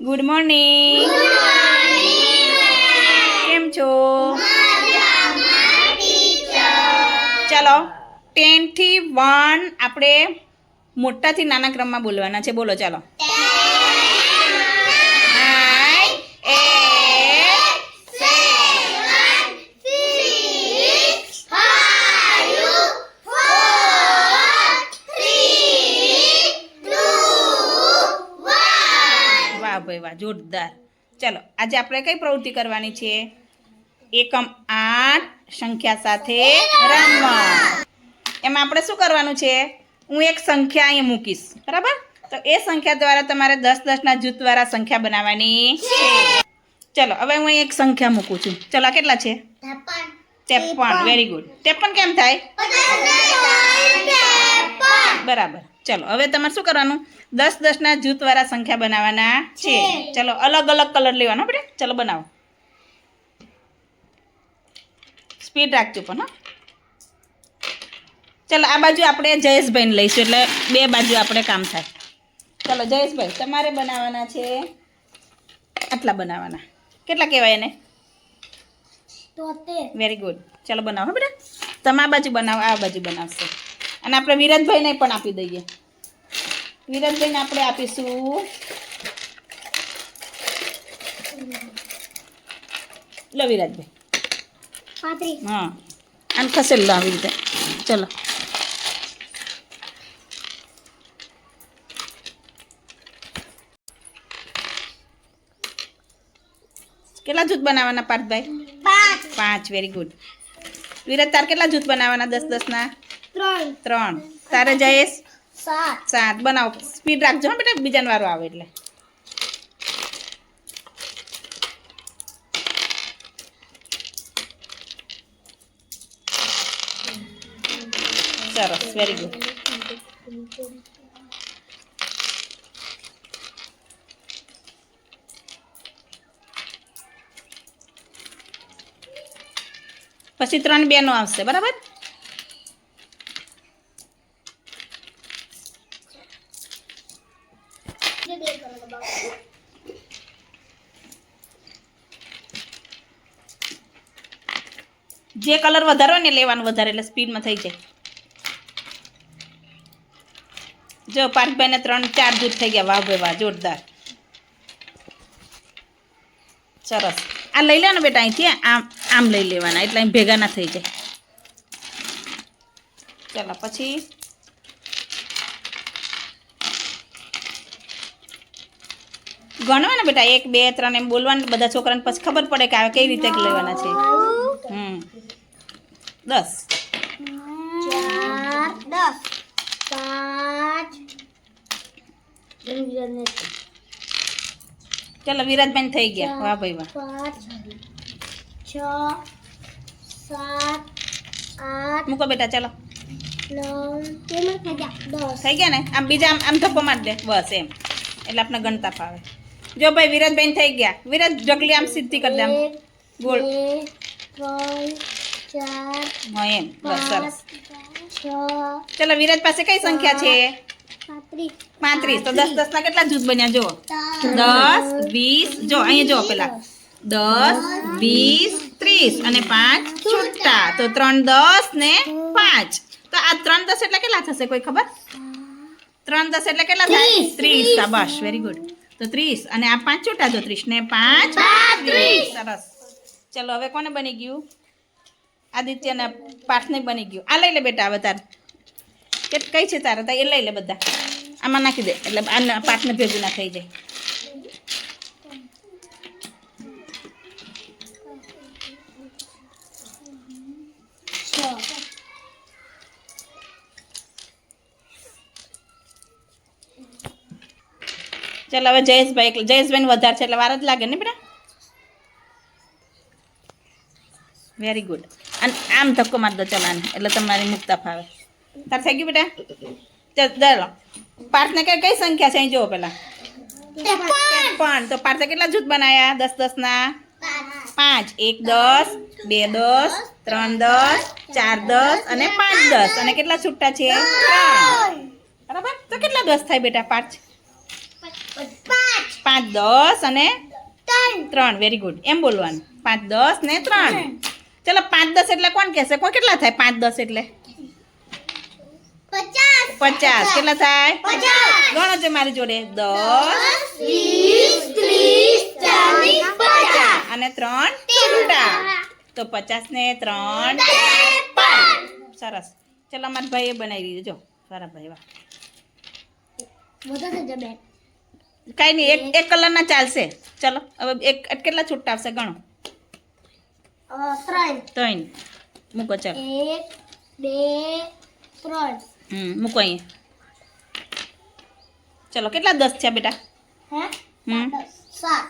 Good morning કેમ છો? ચલો ટેનથી વન આપણે મોટાથી નાના ક્રમમાં બોલવાના છે. બોલો ચાલો. વાહ ભાઈ વાહ જોરદાર. ચલો આજે આપણે કઈ પ્રવૃત્તિ કરવાની છે? એકમ આઠ સંખ્યા સાથે રમવા. એમાં આપણે શું કરવાનું છે? હું એક સંખ્યા અહીં મૂકીશ બરાબર? તો એ સંખ્યા દ્વારા તમારે દસ દસના જૂથ દ્વારા સંખ્યા બનાવવાની છે. ચલો હવે હું અહીં એક સંખ્યા મૂકું છું. ચલો કેટલા છે? ત્રેપન. વેરી ગુડ ત્રેપન કેમ થાય. બરાબર. ચલો હવે તમારે શું કરવાનું? દસ દસના જૂથવાળા સંખ્યા બનાવવાના છે. ચલો અલગ અલગ કલર લેવાનો આપણે ચલો બનાવો. સ્પીડ રાખજો પણ હા. ચલો આ બાજુ આપણે જયેશભાઈને લઈશું એટલે બે બાજુ આપણે કામ થાય. ચલો જયેશભાઈ તમારે બનાવવાના છે. આટલા બનાવવાના. કેટલા કહેવાય એને? વેરી ગુડ ચલો બનાવો બેટા. તમે આ બાજુ બનાવો આ બાજુ બનાવશો. અને આપણે વિરાજભાઈને પણ આપી દઈએ. વિરાજભાઈને આપણે આપીશું. લો વિરાજભાઈ હા. અને ખસેડ લો આવી રીતે. ચલો. કેટલા જૂથ બનાવવાના પાર્થભાઈ? પાંચ. વેરી ગુડ વિરાજ તાર કેટલા જૂથ બનાવવાના? દસ દસના? ત્રણ. તારે જયેશ? સાત. બનાવો. સ્પીડ રાખજો હા બેટા. બીજાનો વારો આવે એટલે. સરસ. વેરી ગુડ પછી ત્રણ બેનો આવશે. બરાબર? જે કલર વધારે ને લેવાનું વધારે, એટલે સ્પીડમાં થઈ જાય. જો પાર્થભાઈને ત્રણ, ચાર જૂથ થઈ ગયા. વાહ ભાઈ વાહ, જોરદાર. સરસ. આ લઈ લેવાનું બેટા અહીંથી આમ આમ લઈ લેવાના, એટલે અહીં ભેગા ના થઈ જાય. ચાલો, પછી ગણવા ને બેટા એક બે ત્રણ એમ બોલવાનું બધા છોકરાને પછી ખબર પડે કે આ કઈ રીતે લેવાના છે. હમ. દસ. દસ. પાંચ. ચાલો વિરાજબેન થઈ ગયા. વાહ ભાઈ વાહ. પાંચ છ સાત આઠ મૂકો બેટા ચાલો. નવ થઈ ગયા. દસ. થઈ ગયા ને? આમ બીજા આમ આમ ધપ્પો મારી દે. બસ એમ. એટલે આપણે ગણતા ફાવે. જો ભાઈ વિરાજબેન થઈ ગયા. વિરાજ ઢગલી આમ સીધી કરી દે આમ. એક ગોળ બે ત્રણ ચાર હા એમ. બસ સરસ. ચાલો વિરાજ પાસે કઈ સંખ્યા છે? પાંત્રીસ. પાંત્રીસ. તો દસ દસ ના કેટલા જૂથ બન્યા? જો દસ વીસ. જો અહીંયા જો પેલા. દસ વીસ. ત્રીસ અને પાંચ છૂટા. તો ત્રણ દસ ને પાંચ. તો આ ત્રણ દસ એટલે કેટલા થશે? કોઈ ખબર? ત્રણ દસ એટલે કેટલા થાય? ત્રીસ. બસ. વેરી ગુડ તો ત્રીસ અને આ પાંચ છૂટા તો ત્રીસ ને પાંચ સરસ. ચલો હવે કોને બની ગયું? આદિત્યના પાઠને બની ગયું. આ લઈ લે બેટા હવે તાર. કે કઈ છે તારા? તા એ લઈ લે બધા. આમાં નાખી દે. એટલે આ પાઠને ભેગું ના થઈ જાય છ ચાલ હવે જયેશભાઈ એટલે જયેશભાઈ વધારે છે એટલે વાર જ લાગે ને બેટા? વેરી ગુડ અને આમ ધક્કો મારતો દો ચાલ આને. એટલે તમારી મુક્તા ફાવે. તાર થઈ ગયું બેટા? ચાલ ચાલો પાર્થને કઈ કઈ સંખ્યા છે અહીં જુઓ પેલા? પણ તો પાર્થે કેટલા જૂથ બનાવ્યા દસ દસના પાંચ. એક દસ બે દસ ત્રણ દસ ચાર દસ અને પાંચ દસ. અને કેટલા છૂટા છે? બરાબર? તો કેટલા દસ થાય બેટા પાંચ પાંચ. દસ અને ત્રણ. વેરી ગુડ એમ બોલવાનું. પાંચ દસ ને ત્રણ. ચલો પાંચ દસ એટલે કોણ કહેશે? કોણ કેટલા થાય? પાંચ દસ એટલે? પચાસ. કેટલા થાય? ગણો છે મારી જોડે. દસ અને ત્રણ છૂટા તો પચાસ ને ત્રણ. સરસ. ચલો અમારા ભાઈએ બનાવી દીધું. જો સારા ભાઈ વાહ. કાંઈ નહીં એક એક કલરના ચાલશે. ચલો હવે એક કેટલા છૂટા આવશે? ગણો. ત્રણ. ત્રણ. મૂકો ચાલો. એક બે ત્રણ. હમ મૂકો અહીંયા. ચલો કેટલા દસ છે બેટા? હમ. સાત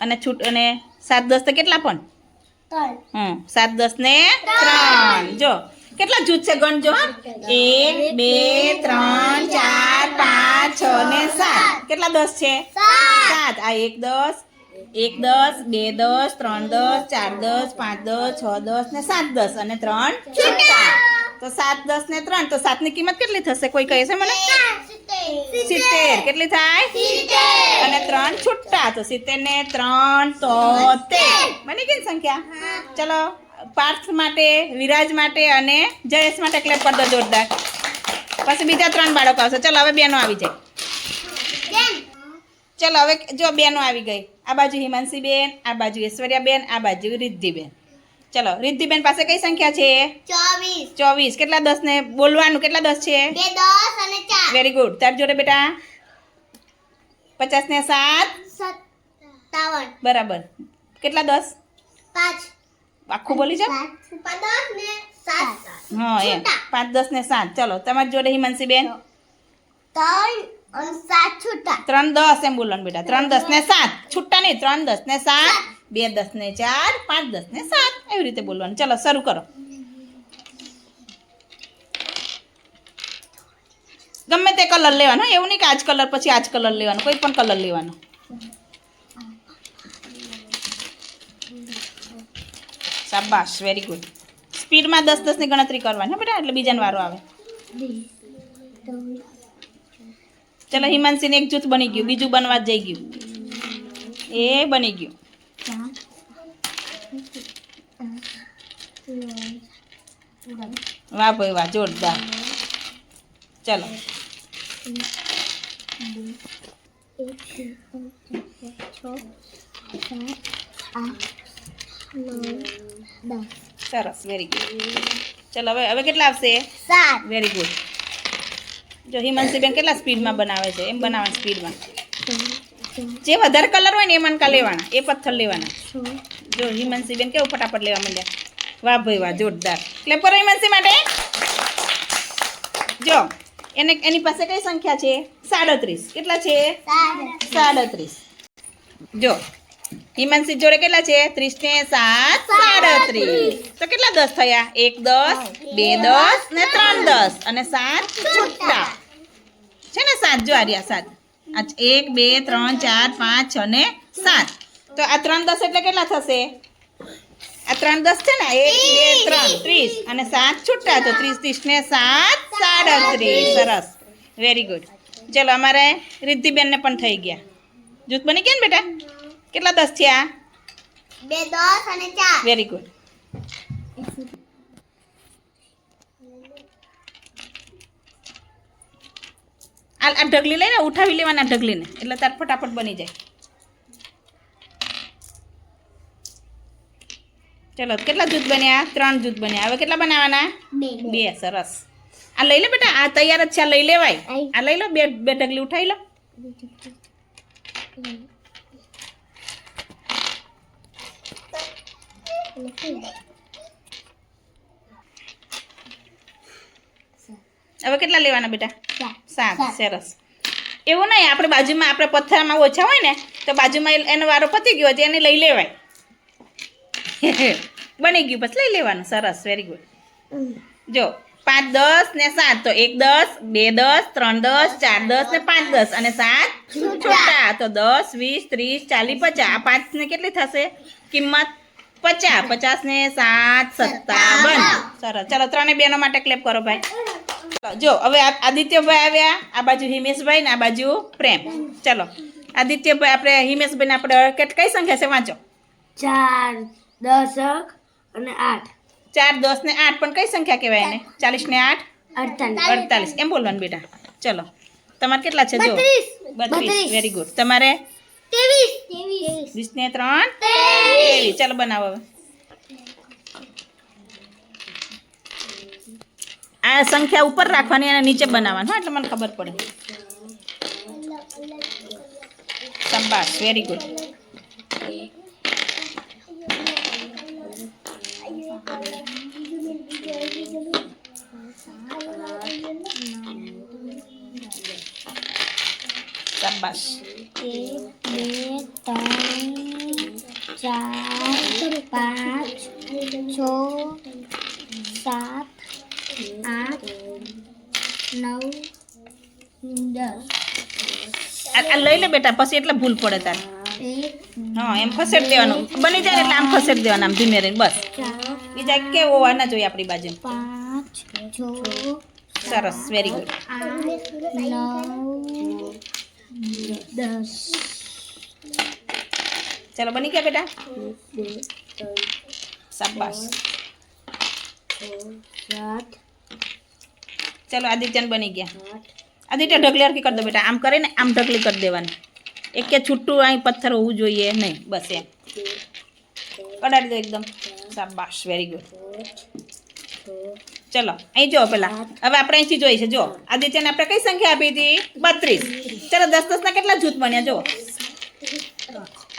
અને છૂટ અને સાત દસ તો કેટલા પણ? હમ સાત દસ ને ત્રણ. જો. કેટલા જૂથ છે ગણજો હા એક બે ત્રણ ચાર પાંચ છ ને સાત. કેટલા દસ છે? સાત. સાત આ એક દસ એક દસ બે દસ ત્રણ દસ ચાર દસ પાંચ દસ છ દસ ને સાત દસ અને ત્રણ છૂટા. તો સાત દસ ને ત્રણ. તો સાતની કિંમત કેટલી થશે? કોઈ કહે છે મને? સિત્તેર. કેટલી થાય? અને ત્રણ છૂટા. તો સિત્તેર ને ત્રણ તો તેર બની ગઈ ને સંખ્યા? ચલો. પાર્થ માટે વિરાજ માટે અને જયેશ માટે ક્લેપ કરી દો જોરદાર. પછી બીજા ત્રણ બાળકો આવશે. ચલો હવે બેનો આવી જાય. ચલો હવે જો બેનો આવી ગઈ. આ બાજુ હિમાંશી બેન આ બાજુ ઐશ્વર્યા બેન આ બાજુ રિદ્ધિબેન. ચલો રિદ્ધિબેન પાસે કઈ સંખ્યા છે? ચોવીસ. ચોવીસ. કેટલા દસ ને બોલવાનું કેટલા દસ છે? વેરી ગુડ તાર જોડે બેટા પચાસ ને સાત. બરાબર. કેટલા દસ? પાંચ. આખું બોલી સાત હા, એમ. પાંચ, દસ ને સાત. ચલો, તમારી જોડે હિમાંશી બેન ત્રણ, દસ એમ બોલવાનું બેટા. ત્રણ, દસ ને સાત. છૂટા નહીં, ત્રણ, દસ ને સાત, બે, દસ ને ચાર, પાંચ, દસ ને સાત. એવી રીતે બોલવાનું. ચલો, શરૂ કરો. ગમે તે કલર લેવાનો, એવું નહીં કે આજ કલર પછી આજ કલર લેવાનો, કોઈ પણ કલર લેવાનો. શાબાશ વેરી ગુડ સ્પીડમાં દસ દસની ગણતરી કરવાની. બેટા, એટલે બીજાનો વારો આવે. ચલો, હિમાંશીને એક જૂથ બની ગયું. બીજું બનવા જઈ ગયું. એ બની ગયું. વાહ ભાઈ, વાહ, જોરદાર. ચલો. સરસ વેરી ગુડ ચલો હવે હવે કેટલા આવશે? સાત. વેરી ગુડ જો હિમાંશીબેન કેટલા સ્પીડમાં બનાવે છે? એમ બનાવવાનું સ્પીડમાં. જે વધારે કલર હોય ને એ મનકા લેવાના. એ પથ્થર લેવાના. જો હિમાંશીબેન કેવું ફટાફટ લેવા માંડ્યા. વાહ ભાઈ વાહ જોરદાર. એટલે પર હિમાંશી માટે. જો એને એની પાસે કઈ સંખ્યા છે? સાડત્રીસ. કેટલા છે? સાડત્રીસ. જો હિમાંશી જોડે કેટલા છે? ત્રીસ ને સાત. સાડત્રીસ. તો કેટલા દસ થયા? એક દસ, બે દસ ને ત્રણ દસ. અને સાત છૂટા. છે ને સાત? જો આર્યા સાત. એક, બે, ત્રણ, ચાર, પાંચ, છ ને સાત. તો આ ત્રણ દસ એટલે કેટલા થશે? આ ત્રણ દસ છે ને? એક, બે, ત્રણ. ત્રીસ. અને સાત છૂટા. તો ત્રીસ ત્રીસ ને સાત. સાડત્રીસ. સરસ. વેરી ગુડ ચલો, અમારે રિદ્ધિબેનને પણ થઈ ગયા. જૂથ બની ગયા ને બેટા? કેટલા દસ થયા? બે દસ અને ચાર. વેરી ગુડ આ આ ઢગલી લઈને ઉઠાવી લેવાના ઢગલીને એટલે તાર ફટાફટ બની જાય. ચલો કેટલા જૂથ બન્યા? ત્રણ જૂથ બન્યા. હવે કેટલા બનાવવાના બે. બે સરસ. આ લઈ લે બેટા આ તૈયાર જ છે આ લઈ લેવાય. આ લઈ લો બે બે ઢગલી ઉઠાવી લો. હવે કેટલા લેવાના બેટા? સાત. સરસ. એવું નહીં આપણે બાજુમાં આપણે પથ્થરમાં ઓછા હોય ને તો બાજુમાં એનો વારો પતી ગયો તો એને લઈ લેવાય. બની ગયું બસ લઈ લેવાનું. સરસ વેરી ગુડ જો પાંચ દસ ને સાત. તો એક દસ બે દસ ત્રણ દસ ચાર દસ ને પાંચ દસ. અને સાત છોટા. તો દસ વીસ ત્રીસ ચાલીસ પચાસ. આ પાંચ ને કેટલી થશે? કિંમત પચાસ પચાસ ને સાત સત્તાવન. સરસ. ચલો ત્રણેય બેનો માટે ક્લેપ કરો ભાઈ. જો હવે આદિત્યભાઈ આવ્યા આ બાજુ હિમેશભાઈ ને આ બાજુ પ્રેમ. ચલો આદિત્યભાઈ આપણે હિમેશભાઈને આપણે કઈ સંખ્યા છે? વાંચો. ચાર દસ અને આઠ. ચાર દસ ને આઠ પણ કઈ સંખ્યા કહેવાય એને? ચાલીસ ને આઠ? અડતાલીસ. એમ બોલવાનું બેટા. ચલો તમારે કેટલા છે? જો બત્રીસ. વેરી ગુડ તમારે વીસ ને ત્રણ ત્રેવીસ ચાલો બનાવો હવે આ સંખ્યા ઉપર રાખવાની અને નીચે બનાવવાનું હા એટલે મને ખબર પડે શાબાશ વેરી ગુડ શાબાશ એક બે ત્રણ ચાર પાંચ છ સાત આઠ નવ દસ લઈ લે બેટા, પછી એટલે ભૂલ પડે તારે. હા, એમ ખસેડ દેવાનું. બની જાય એટલે આમ ખસેડ દેવાનું, આમ ધીમે રહીને, બસ. બીજા કેવો હોવા જોઈએ આપણી બાજુ. પાંચ છ સરસ વેરી ગુડ નવ, દસ. ચાલો બની ગયા બેટા શાબાશ ચાલો આદિત્યન બની ગયા આદિત્ય ઢગલી હરકી કરી દો બેટા આમ કરીને આમ ઢગલી કરી દેવાની એક કે છૂટું અહીં પથ્થર હોવું જોઈએ નહીં બસ એમ કડાડી દો એકદમ શાબાશ વેરી ગુડ ચલો અહીં જો પેલા હવે આપણે અહીંથી જોઈએ છે જો આદિત્યને આપણે કઈ સંખ્યા આપી હતી બત્રીસ ચલો દસ દસના કેટલા જૂથ બન્યા જો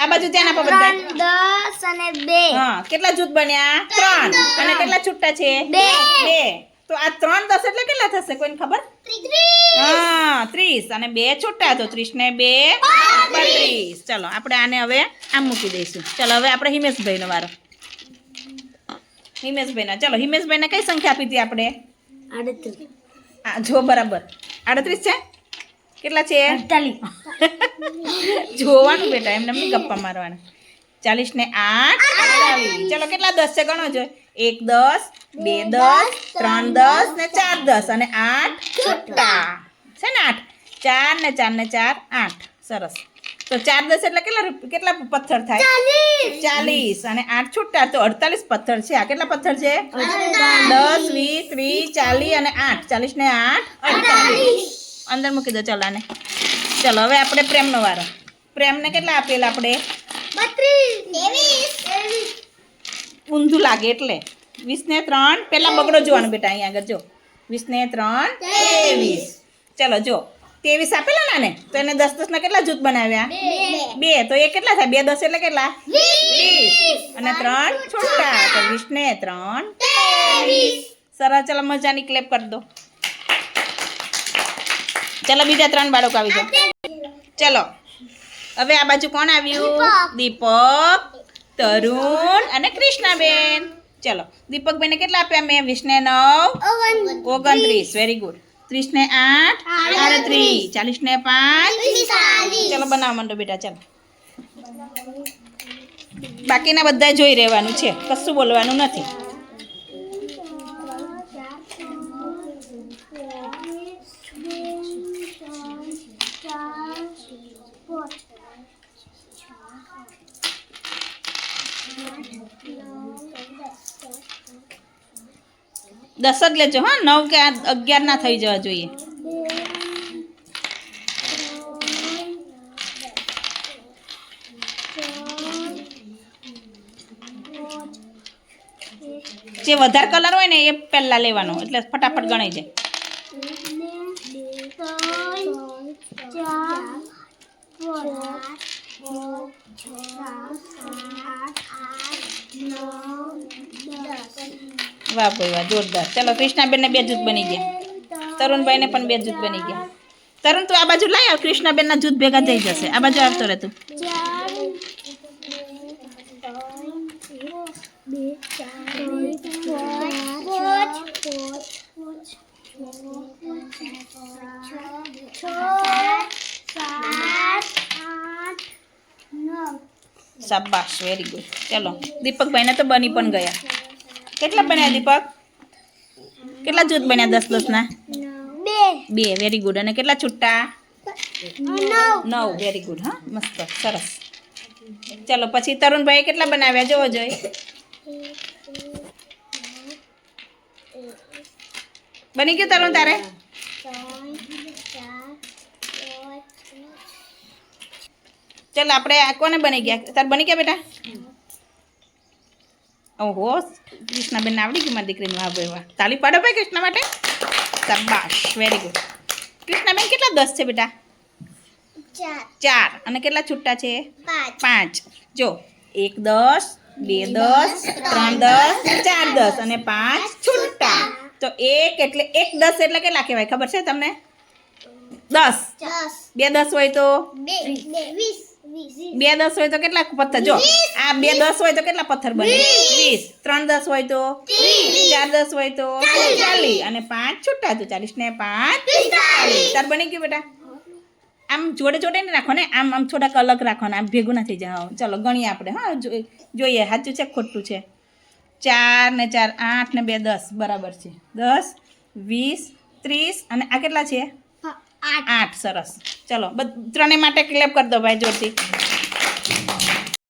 આ બાજુ ધ્યાન આપો બધા. ત્રણ દસ અને બે. હા કેટલા જૂથ બન્યા? ત્રણ. અને કેટલા છૂટા છે? બે. બે. તો આ ત્રણ દસ એટલે કેટલા થશે? કોઈને ખબર? હા ત્રીસ. અને બે છૂટા તો ત્રીસ ને બે બત્રીસ. ચલો આપણે આને હવે આમ મૂકી દઈશું. ચલો હવે આપણે હિમેશભાઈનો વારો. હિમેશભાઈના. ચલો હિમેશભાઈને કઈ સંખ્યા આપી હતી આપણે? આડત્રીસ. આ જો બરાબર. આડત્રીસ છે? કેટલા છે? જોવાનું બેટા એમને એમની ગપ્પા મારવાના. ચાલીસ ને આઠ અડતાલીસ. ચલો કેટલા દસ છે? ગણો જો એક દસ બે દસ ત્રણ દસ ને ચાર દસ. અને આઠ છૂટા. છે ને આઠ? ચાર ને ચાર ને ચાર આઠ. સરસ. તો ચાર દસ એટલે કેટલા કેટલા પથ્થર થાય? ચાલીસ. અને આઠ છૂટા તો અડતાલીસ પથ્થર છે. આ કેટલા પથ્થર છે? દસ વીસ ત્રીસ ચાલીસ અને આઠ. ચાલીસ ને આઠ અડતાલીસ. અંદર મૂકી દો ચલો આને. ચલો હવે આપણે પ્રેમનો વારો. પ્રેમને કેટલા આપેલા આપણે? ઊંધું લાગે એટલે. વીસ ને ત્રણ પેલા બગડો જોવાનું બેટા અહીંયા આગળ જો. વીસ ને ત્રણ ત્રેવીસ. ચલો જો. ત્રેવીસ આપેલા ના ને તો એને દસ દસ ના કેટલા જૂથ બનાવ્યા? બે. તો એ કેટલા થાય? બે દસ એટલે કેટલા? વીસ. અને ત્રણ છોટા. તો વીસ ને ત્રણ સરસ ચલો મજાની ક્લેપ કરી દો. ચલો બીજા ત્રણ બાળકો આવી જાઓ. ચલો. હવે આ બાજુ કોણ આવ્યું? દીપક. તરુણ અને કૃષ્ણાબેન. ચલો. દીપકભાઈને કેટલા આપ્યા? મેં વીસને નવ. ઓગણત્રીસ. વેરી ગુડ ત્રીસ ને આઠ. આડત્રીસ. ચાલીસ ને પાંચ ચલો બનાવ માંડો બેટા ચાલો. બાકીના બધા જોઈ રહેવાનું છે. કશું બોલવાનું નથી. દસ જ લેજો, હા, નવ કે અગિયાર ના થઈ જવા જોઈએ. જે વધારે કલર હોય ને, એ પહેલા લેવાનો, એટલે ફટાફટ ગણાઈ જાય. વાહ ભાઈ વાહ, જોરદાર. ચલો, કૃષ્ણાબેનને બે જૂથ બની ગયા. તરુણભાઈને પણ બે જૂથ બની ગયા. તરુણ, તું આ બાજુ લાય આવ કૃષ્ણાબેનના જૂથ ભેગા થઈ જશે. આ બાજુ આવતો રહે તું. શાબાશ વેરી ગુડ ચલો, દીપકભાઈને તો બની પણ ગયા. કેટલા બન્યા દીપક? કેટલા જૂથ બન્યા દસ દસના? બે. બે વેરી ગુડ અને કેટલા છૂટા? નવ. વેરી ગુડ હા? મસ્ત સરસ. ચલો પછી તરુણભાઈ કેટલા બનાવ્યા? જોવો જોઈ. બની ગયું તરુણ તારે? ચાલ આપણે આ કોને બની ગયા? તાર બની ગયા બેટા? ઓહો કૃષ્ણાબેન આવડી ગયું મારી દીકરીનું આ ભાઈ તાલી પાડો ભાઈ કૃષ્ણ માટે. શાબાશ વેરી ગુડ કૃષ્ણાબેન કેટલા દસ છે બેટા? ચાર. અને કેટલા છૂટા છે? પાંચ. જો એક દસ બે દસ ત્રણ દસ ચાર દસ અને પાંચ છૂટા. તો એક એટલે એક દસ એટલે કેટલા કહેવાય? ખબર છે તમને? દસ. બે દસ હોય તો? બે દસ હોય તો કેટલા પથ્થર? જો આ બે દસ હોય તો કેટલા પથ્થર બને? વીસ. ત્રણ દસ હોય તો? ચાર દસ હોય તો? ચાલીસ. અને પાંચ છૂટા તો ચાલીસ ને પાંચ તાર બની ગયું બેટા. આમ જોડે જોડે નહીં રાખો ને આમ આમ થોડાક અલગ રાખો ને આમ ભેગું નથી જાઓ ચલો ગણીએ આપણે. હા જોઈએ સાચું છે ખોટું છે? ચાર ને ચાર આઠ ને બે દસ. બરાબર છે. દસ વીસ ત્રીસ. અને આ કેટલા છે? આઠ. સરસ. ચલો ત્રણેય માટે ક્લેપ કરી દો ભાઈ જોરથી.